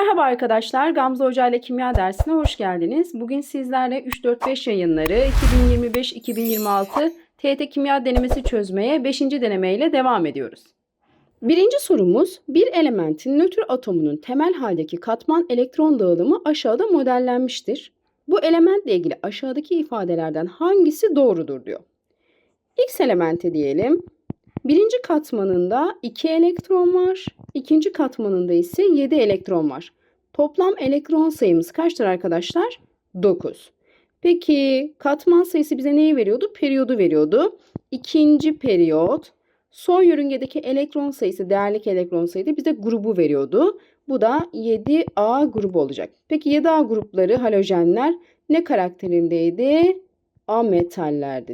Merhaba arkadaşlar, Gamze Hoca ile kimya dersine hoş geldiniz. Bugün sizlerle 3-4-5 yayınları 2025-2026 TET kimya denemesi çözmeye 5. denemeyle devam ediyoruz. Birinci sorumuz, bir elementin nötr atomunun temel haldeki katman elektron dağılımı aşağıda modellenmiştir. Bu elementle ilgili aşağıdaki ifadelerden hangisi doğrudur diyor. X elementi diyelim. Birinci katmanında 2 elektron var. İkinci katmanında ise 7 elektron var. Toplam elektron sayımız kaçtır arkadaşlar? 9. Peki katman sayısı bize neyi veriyordu? Periyodu veriyordu. İkinci periyot son yörüngedeki elektron sayısı değerlik elektron sayısı bize grubu veriyordu. Bu da 7A grubu olacak. Peki 7A grupları halojenler ne karakterindeydi? A metallerdi